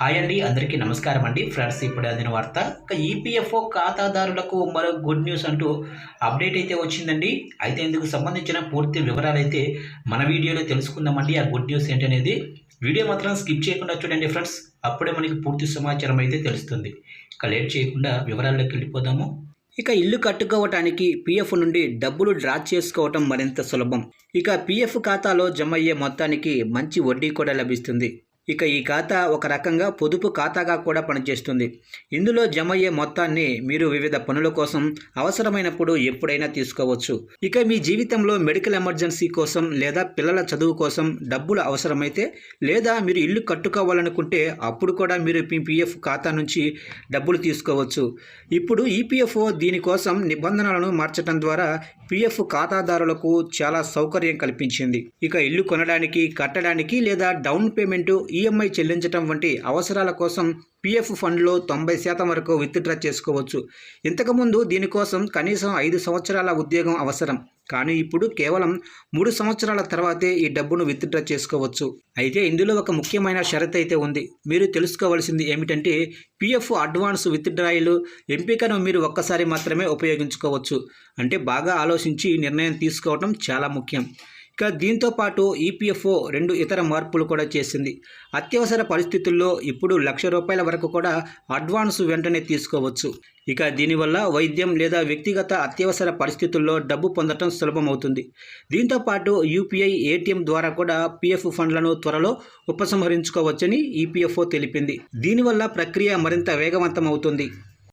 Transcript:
Hi అండి అందరికీ నమస్కారం అండి. ఫ్రెండ్స్ ఇప్పుడు అందిన వార్త. ఇక ఈపీఎఫ్ఓ ఖాతాదారులకు మరో గుడ్ న్యూస్ అంటూ అప్డేట్ అయితే వచ్చిందండి. అయితే ఇందుకు సంబంధించిన పూర్తి వివరాలు అయితే మన వీడియోలో తెలుసుకుందామండి. ఆ గుడ్ న్యూస్ ఏంటనేది వీడియో మాత్రం స్కిప్ చేయకుండా చూడండి ఫ్రెండ్స్. అప్పుడే మనకి పూర్తి సమాచారం అయితే తెలుస్తుంది. ఇక లేట్ చేయకుండా వివరాల్లోకి వెళ్ళిపోదాము. ఇక ఇల్లు కట్టుకోవటానికి పీఎఫ్ నుండి డబ్బులు డ్రా చేసుకోవటం మరింత సులభం. ఇక పీఎఫ్ ఖాతాలో జమ అయ్యే మొత్తానికి మంచి వడ్డీ కూడా లభిస్తుంది. ఇక ఈ ఖాతా ఒక రకంగా పొదుపు ఖాతాగా కూడా పనిచేస్తుంది. ఇందులో జమ అయ్యే మొత్తాన్ని మీరు వివిధ పనుల కోసం అవసరమైనప్పుడు ఎప్పుడైనా తీసుకోవచ్చు. ఇక మీ జీవితంలో మెడికల్ ఎమర్జెన్సీ కోసం లేదా పిల్లల చదువు కోసం డబ్బులు అవసరమైతే లేదా మీరు ఇల్లు కట్టుకోవాలనుకుంటే అప్పుడు కూడా మీరు మీ పిఎఫ్ ఖాతా నుంచి డబ్బులు తీసుకోవచ్చు. ఇప్పుడు ఈపీఎఫ్ఓ దీనికోసం నిబంధనలను మార్చడం ద్వారా పిఎఫ్ ఖాతాదారులకు చాలా సౌకర్యం కల్పించింది. ఇక ఇల్లు కొనడానికి కట్టడానికి లేదా డౌన్ పేమెంట్ ఈఎంఐ చెల్లించడం వంటి అవసరాల కోసం పిఎఫ్ ఫండ్లో తొంభై శాతం వరకు విత్డ్రా చేసుకోవచ్చు. ఇంతకుముందు దీనికోసం కనీసం ఐదు సంవత్సరాల ఉద్యోగం అవసరం. కానీ ఇప్పుడు కేవలం మూడు సంవత్సరాల తర్వాతే ఈ డబ్బును విత్డ్రా చేసుకోవచ్చు. అయితే ఇందులో ఒక ముఖ్యమైన షరత్ అయితే ఉంది. మీరు తెలుసుకోవాల్సింది ఏమిటంటే పిఎఫ్ అడ్వాన్స్ విత్డ్రాయిలు ఎంపికను మీరు ఒక్కసారి మాత్రమే ఉపయోగించుకోవచ్చు. అంటే బాగా ఆలోచించి నిర్ణయం తీసుకోవడం చాలా ముఖ్యం. ఇక దీంతో పాటు ఈపీఎఫ్ఓ రెండు ఇతర మార్పులు కూడా చేసింది. అత్యవసర పరిస్థితుల్లో ఇప్పుడు లక్ష రూపాయల వరకు కూడా అడ్వాన్స్ వెంటనే తీసుకోవచ్చు. ఇక దీనివల్ల వైద్యం లేదా వ్యక్తిగత అత్యవసర పరిస్థితుల్లో డబ్బు పొందడం సులభమవుతుంది. దీంతో పాటు యూపీఐ ఏటీఎం ద్వారా కూడా పీఎఫ్ ఫండ్లను త్వరలో ఉపసంహరించుకోవచ్చని ఈపీఎఫ్ఓ తెలిపింది. దీనివల్ల ప్రక్రియ మరింత వేగవంతమవుతుంది.